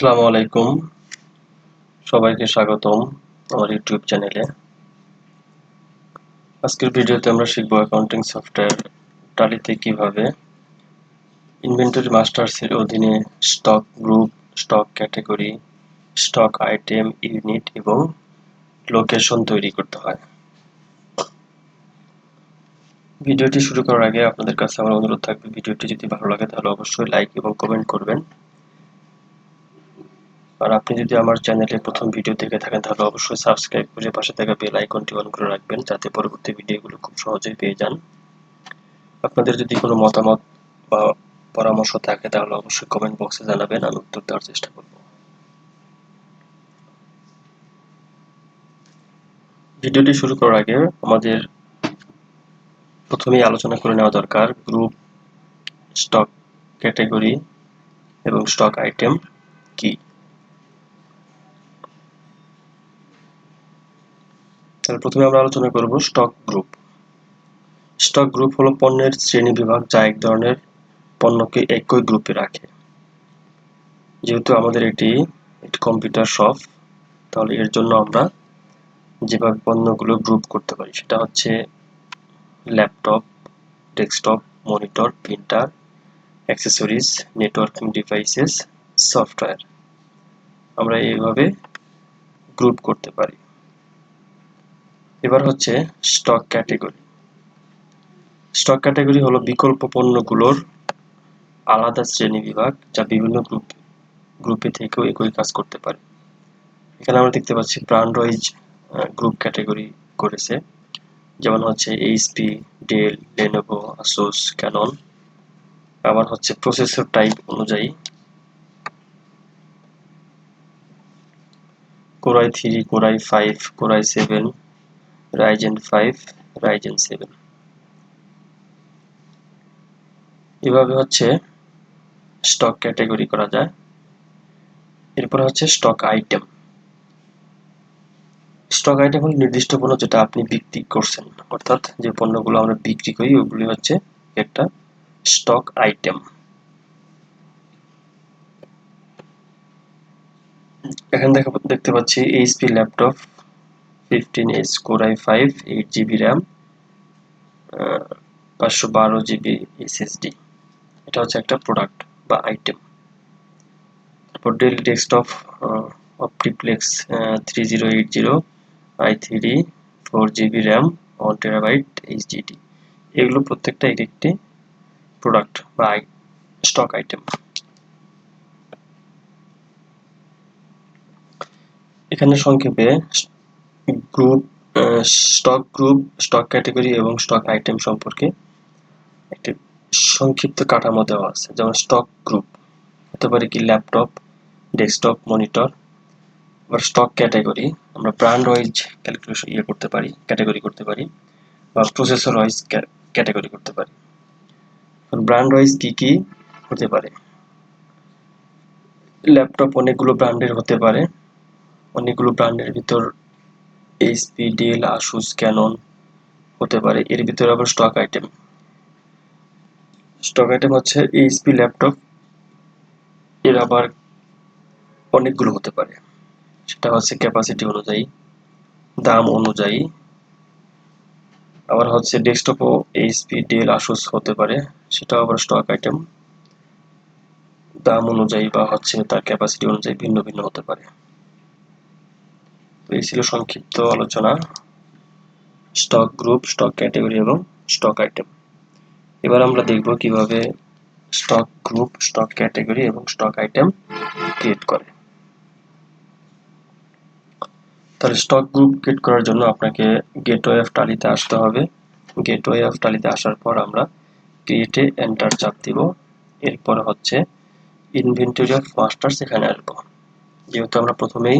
আসসালামু আলাইকুম। সবাইকে স্বাগতম আমার ইউটিউব চ্যানেলে। আজকের ভিডিওতে আমরা শিখব অ্যাকাউন্টিং সফটওয়্যার টালিতে কীভাবে ইনভেন্টরি মাস্টার্সের অধীনে stock group stock category stock item unit এবং লোকেশন তৈরি করতে হয়। ভিডিওটি শুরু করার আগে আপনাদের কাছে আমার অনুরোধ থাকবে, ভিডিওটি যদি ভালো লাগে তাহলে অবশ্যই লাইক এবং কমেন্ট করবেন। আর আপনি যদি আমার চ্যানেলে প্রথম ভিডিও দেখে থাকেন, তাহলে অবশ্যই সাবস্ক্রাইব করে পাশে থাকা বেল আইকনটি অন করে রাখবেন, যাতে পরবর্তী ভিডিওগুলো খুব সহজেই পেয়ে যান। আপনাদের যদি কোনো মতামত বা পরামর্শ থাকে, তাহলে অবশ্যই কমেন্ট বক্সে জানাবেন, আমি উত্তর দেওয়ার চেষ্টা করব। ভিডিওটি শুরু করার আগে আমাদের প্রথমেই আলোচনা করে নেওয়া দরকার গ্রুপ স্টক ক্যাটাগরি এবং স্টক আইটেম কি? তাহলে প্রথমে আমরা আলোচনা করব স্টক গ্রুপ স্টক গ্রুপ হলো পণ্যের শ্রেণি বিভাগ যা এক ধরনের পণ্যকে একই গ্রুপে রাখে। যেহেতু আমাদের এটি একটি কম্পিউটার শপ তাহলে এর জন্য আমরা যেভাবে পণ্যগুলো গ্রুপ করতে পারি, সেটা হচ্ছে laptop desktop monitor printer accessories networking devices software আমরা এইভাবে গ্রুপ করতে পারি। এবার হচ্ছে স্টক ক্যাটেগরি স্টক ক্যাটেগরি হলো বিকল্প পণ্যগুলোর আলাদা শ্রেণি বিভাগ যা বিভিন্ন গ্রুপ গ্রুপে থেকেও একই কাজ করতে পারে। এখানে আমরা দেখতে পাচ্ছি ব্র্যান্ড ওয়াইজ গ্রুপ ক্যাটেগরি করেছে। যেমন হচ্ছে HP Dell Lenovo Asus Canon আবার হচ্ছে প্রসেসর টাইপ অনুযায়ী core i three core i five core i seven Ryzen five Ryzen seven এভাবে হচ্ছে স্টক ক্যাটাগরি করা যায়। এরপর হচ্ছে স্টক আইটেম স্টক আইটেম হল নির্দিষ্ট পণ্য যেটা আপনি বিক্রি করছেন, অর্থাৎ যে পণ্যগুলো আমরা বিক্রি করি, ওগুলি হচ্ছে একটা স্টক আইটেম এখানে দেখা দেখতে পাচ্ছি HP laptop fifteen S core i five eight GB RAM পাঁচশো বারো জিবি এসএসডি এটা হচ্ছে একটা প্রোডাক্ট বা আইটেম তারপর Dell desktop OptiPlex three zero eight zero i three four GB RAM এগুলো প্রত্যেকটা এক একটি প্রোডাক্ট বা স্টক আইটেম এখানে সংক্ষেপে group stock group stock category এবং স্টক আইটেম সম্পর্কে একটি সংক্ষিপ্ত কাঠামো দেওয়া আছে, যেমন স্টক গ্রুপ হতে পারে কি ল্যাপটপ ডেস্কটপ মনিটর আবার স্টক ক্যাটাগরি আমরা ব্র্যান্ড ওয়াইজ ক্যালকুলেশন ইয়ে করতে পারি ক্যাটাগরি করতে পারি বা প্রসেসর ওয়াইজ ক্যাটাগরি করতে পারি। ব্র্যান্ড ওয়াইজ কি কি হতে পারে? ল্যাপটপ অনেকগুলো ব্র্যান্ডের হতে পারে, অনেকগুলো ব্র্যান্ডের ভিতর এইচপি ডেল আসুস ক্যানন হতে পারে। এর ভিতরে আবার স্টক আইটেম স্টক আইটেম হচ্ছে এইচপি ল্যাপটপ এর আবার অনেকগুলো হতে পারে। সেটা হচ্ছে ক্যাপাসিটি অনুযায়ী, দাম অনুযায়ী। আবার হচ্ছে ডেস্কটপও এইচপি ডেল আসুস হতে পারে। সেটাও আবার স্টক আইটেম দাম অনুযায়ী বা হচ্ছে তার ক্যাপাসিটি অনুযায়ী ভিন্ন ভিন্ন হতে পারে। এই ছিল সংক্ষিপ্ত আলোচনা। স্টক গ্রুপ স্টক ক্যাটাগরি এবং স্টক আইটেম এবার আমরা দেখব কীভাবে স্টক গ্রুপ স্টক ক্যাটাগরি এবং স্টক আইটেম ক্রিয়েট করে। তাহলে স্টক গ্রুপ ক্রিয়েট করার জন্য আপনাকে গেটওয়ে অফ টালিতে আসতে হবে। গেটওয়ে অফ টালিতে আসার পর আমরা ক্রিয়েটে এন্টার চাপ দিব। এরপর হচ্ছে ইনভেন্টরি অফ মাস্টার্স এখানে আসব। যেহেতু আমরা প্রথমেই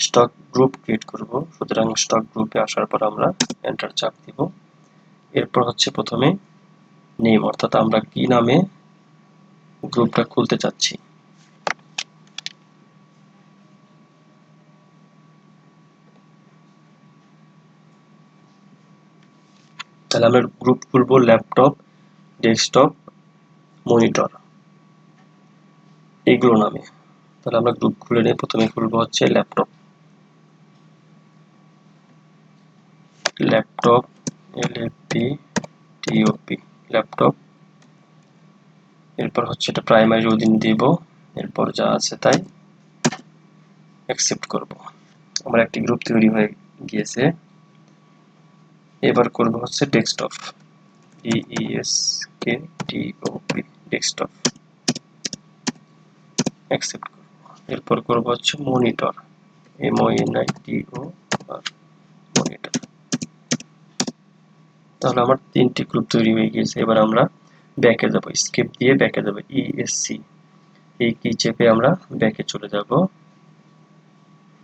স্টক গ্রুপ ক্রিয়েট করব। সুতরাং স্টক গ্রুপে আসার পর আমরা এন্টার চাপ দিব। এরপর হচ্ছে প্রথমে নেম অর্থাৎ আমরা কি নামে গ্রুপটা খুলতে চাচ্ছি। তাহলে আমরা গ্রুপ খুলবো ল্যাপটপ ডেস্কটপ মনিটর এইগুলো নামে। তাহলে আমরা গ্রুপ খুলে নিয়ে প্রথমে খুলবো হচ্ছে laptop laptop L F P. T O P laptop, এরপর হচ্ছে এটা প্রাইমারি অধীন দিব, এরপর যা আছে তাই অ্যাকসেপ্ট করব। আমার একটি গ্রুপ তৈরি হয়ে গিয়েছে। এবার করব হচ্ছে desktop E S K T O P desktop accept করব। এরপর করব হচ্ছে monitor M O N I T O R monitor তাহলে আমার তিনটি গ্রুপ তৈরি হয়ে গিয়েছে। এবার আমরা ব্যাকে যাব। স্কেপ দিয়ে ব্যাকে যাব। ইএসসি এই কি চেপে আমরা ব্যাকে চলে যাব।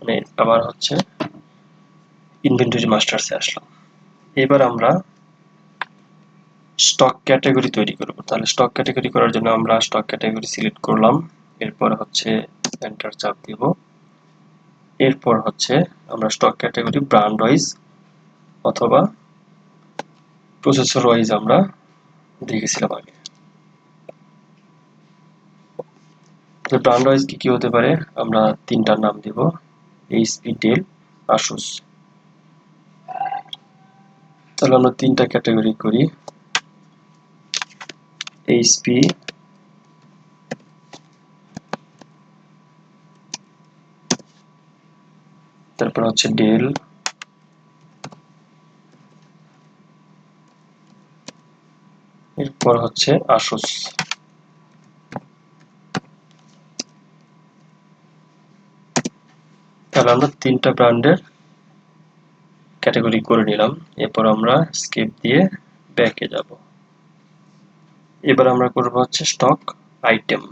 মানে আবার হচ্ছে ইনভেন্টরি মাস্টার্সে আসলাম। এবার আমরা স্টক ক্যাটাগরি তৈরি করব। তাহলে স্টক ক্যাটাগরি করার জন্য আমরা স্টক ক্যাটাগরি সিলেক্ট করলাম। এরপর হচ্ছে এন্টার চাপ দিব। এরপর হচ্ছে আমরা স্টক ক্যাটাগরি ব্র্যান্ড ওয়াইজ অথবা প্রসেসর ওয়াইজ আমরা দেখেছিলাম আগে। তো ব্র্যান্ড ওয়াইজ কি কি হতে পারে, আমরা তিনটার নাম দিব এইচপি ডেল আসুস তাহলে আমরা তিনটা ক্যাটাগরি করি এইচপি তারপর হচ্ছে ডেল এরপর হচ্ছে আসুস। তাহলে আমরা তিনটা ব্র্যান্ডের ক্যাটাগরি করে নিলাম। এরপর আমরা স্কিপ দিয়ে ব্যাকে যাব। এবার আমরা করব হচ্ছে stock item.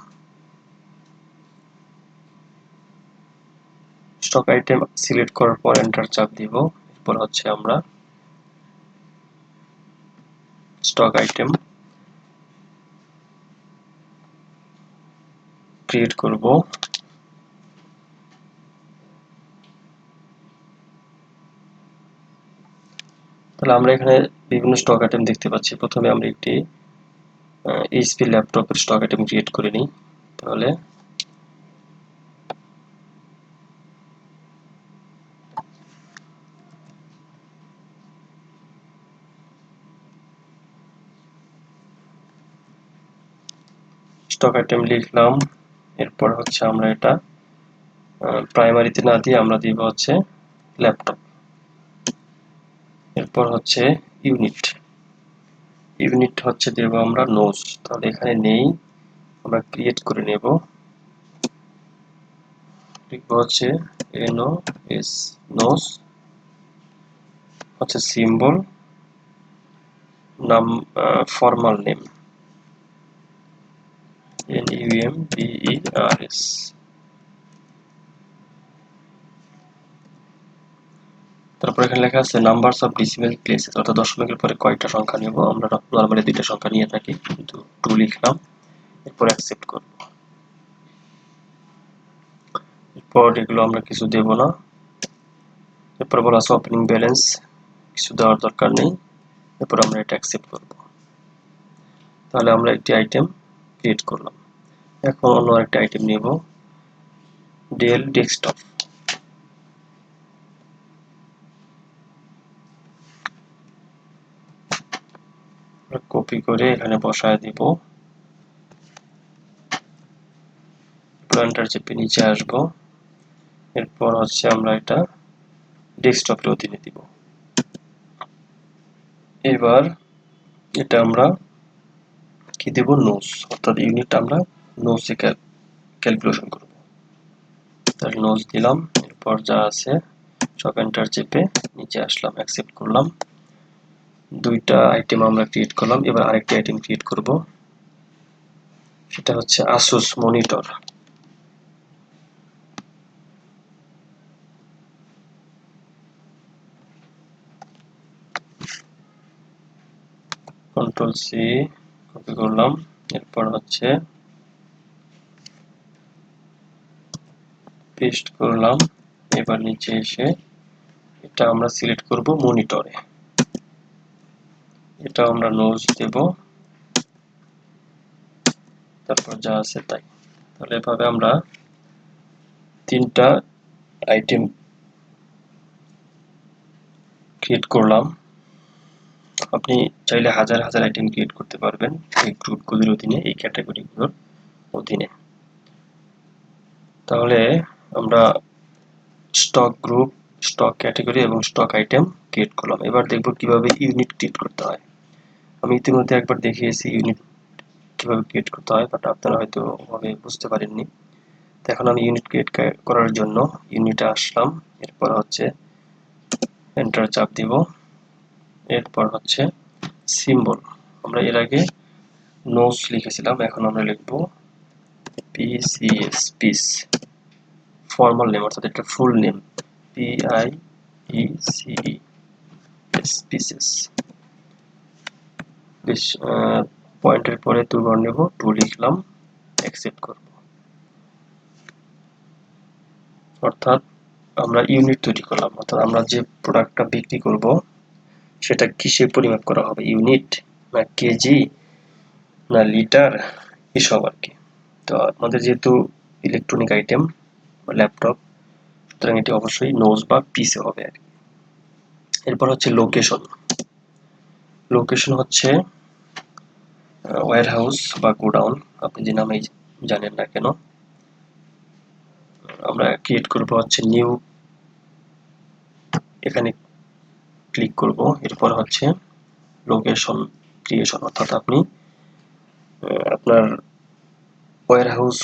Stock item select করার পর এন্টার চাপ দিব। এরপর হচ্ছে আমরা স্টক আইটেম ক্রিয়েট করব। তাহলে আমরা এখানে বিভিন্ন স্টক আইটেম দেখতে পাচ্ছি। প্রথমে আমরা একটি এইচপি ল্যাপটপের স্টক আইটেম ক্রিয়েট করে নিই। তাহলে স্টক আইটেম লিখলাম। এরপর হচ্ছে আমরা এটা প্রাইমারিতে না দিয়ে আমরা দিব হচ্ছে ল্যাপটপ এরপর হচ্ছে ইউনিট ইউনিট হচ্ছে দেব আমরা নোজ তাহলে এখানে নেই, আমরা ক্রিয়েট করে নেব। লিখব হচ্ছে এনও এস নোজ হচ্ছে সিম্বল নাম formal name N U M B E R S তারপর এখানে লেখা আছে নাম্বারস অফ ডিসিমেল প্লেসেস অর্থাৎ দশমিকের পরে কয়টা সংখ্যা নেব? আমরা নর্মালি দুইটা সংখ্যা নিয়ে থাকি, কিন্তু টু লিখলাম, এরপর অ্যাকসেপ্ট করব। এরপর এগুলো আমরা কিছু দেব না। এরপর বলা আছে ওপেনিং ব্যালেন্স কিছু দেওয়ার দরকার নেই। এরপর আমরা এটা অ্যাকসেপ্ট করব। তাহলে আমরা একটি আইটেম ক্রিয়েট করলাম। এখন অন্য আরেকটা আইটেম নেব। ডেল ডেস্কটপ কপি করে এখানে বসায় দিব। এন্টার চেপে নিচে আসব। এরপর হচ্ছে আমরা এটা ডেস্কটপের অধীনে দিব। এবার এটা আমরা কি দেব? নোস অর্থাৎ ইউনিট আমরা নোসে ক্যালকুলেশন করব। তাহলে নোস দিলাম, এরপর যা আছে, সব এন্টার চেপে নিচে আসলাম অ্যাকসেপ্ট করলাম। দুইটা আইটেম আমরা ক্রিয়েট করলাম, এবার আরেকটি আইটেম ক্রিয়েট করব। সেটা হচ্ছে Asus monitor control C copy করলাম, এরপর হচ্ছে পেস্ট করলাম। এবার নিচে এসে এটা আমরা সিলেক্ট করব মনিটরে এটা আমরা নোজ দেব। তারপর যা আছে তাই। তাহলে এভাবে আমরা তিনটা আইটেম ক্রিয়েট করলাম। আপনি চাইলে হাজার হাজার আইটেম ক্রিয়েট করতে পারবেন এই গ্রুপগুলির অধীনে, এই ক্যাটাগরিগুলোর অধীনে। তাহলে আমরা স্টক গ্রুপ স্টক ক্যাটাগরি এবং স্টক আইটেম ক্রিয়েট করলাম। এবার দেখব কীভাবে ইউনিট ক্রিয়েট করতে হয়। আমি ইতিমধ্যে একবার দেখিয়েছি ইউনিট কীভাবে ক্রিয়েট করতে হয় বাট আপনারা হয়তো ওভাবে বুঝতে পারেননি তো এখন আমি ইউনিট ক্রিয়েট করার জন্য ইউনিটে আসলাম। এরপর হচ্ছে এন্টার চাপ দিব। এরপর হচ্ছে সিম্বল আমরা এর আগে নোটস লিখেছিলাম, এখন আমরা লিখব পিসিএস পিস ফর্মাল নেম অর্থাৎ এটা full name P I E C E S pieces বেশ পয়েন্টের পরে দুবার নেব টু লিখলাম অ্যাকসেপ্ট করব। অর্থাৎ আমরা ইউনিট তৈরি করলাম, অর্থাৎ আমরা যে প্রোডাক্টটা বিক্রি করব, সেটা কিসে পরিমাপ করা হবে? ইউনিট না কেজি না লিটার এসব আর কি। তো আমাদের যেহেতু ইলেকট্রনিক আইটেম ল্যাপটপ সুতরাং এটি অবশ্যই নোজ বা পিসে হবে আর এরপর হচ্ছে লোকেশন লোকেশন হচ্ছে ওয়ার হাউস বা গোডাউন, আপনি যে নামে জানেন না কেন। আমরা ক্রিয়েট করব হচ্ছে নিউ এখানে ক্লিক করব। এরপর হচ্ছে লোকেশন ক্রিয়েশন অর্থাৎ আপনি আপনার ওয়ার হাউস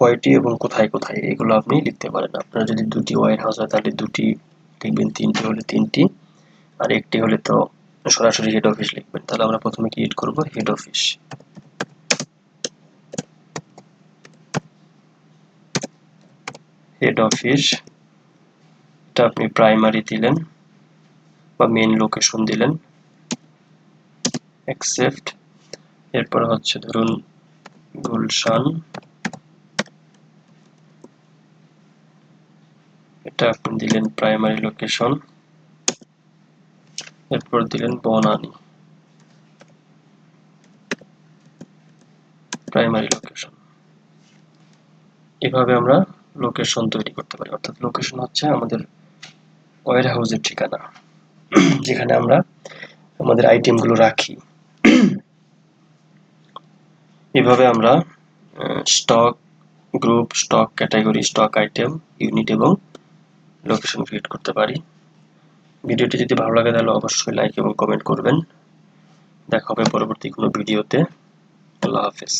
কয়টি এবং কোথায় কোথায়? এগুলো আপনি লিখতে পারেন। আপনার যদি দুটি ওয়ার হাউস হয়, তাহলে দুটি লিখবেন তিনটি হলে তিনটি, আর একটি হলে তো সরাসরি হেড অফিস লিখবেন। তাহলে আমরা প্রথমে ক্রিয়েট করব? হেড অফিস হেড অফিস এটা আপনি প্রাইমারি দিলেন বা মেন লোকেশন দিলেন। অ্যাকসেপ্ট এরপর হচ্ছে ধরুন গুলশান। এটা আপনি দিলেন প্রাইমারি লোকেশন এরপর দিলেন বনানি। প্রাইমারি লোকেশন এভাবে আমরা লোকেশন তৈরি করতে পারি। অর্থাৎ লোকেশন হচ্ছে আমাদের ওয়ার হাউসের ঠিকানা। যেখানে আমরা আমাদের আইটেমগুলো রাখি। এভাবে আমরা stock group stock category stock item unit এবং লোকেশন ক্রিয়েট করতে পারি। ভিডিওটি যদি ভালো লাগে তাহলে অবশ্যই লাইক এবং কমেন্ট করবেন। দেখা হবে পরবর্তী কোনো ভিডিওতে। আল্লাহ হাফেজ।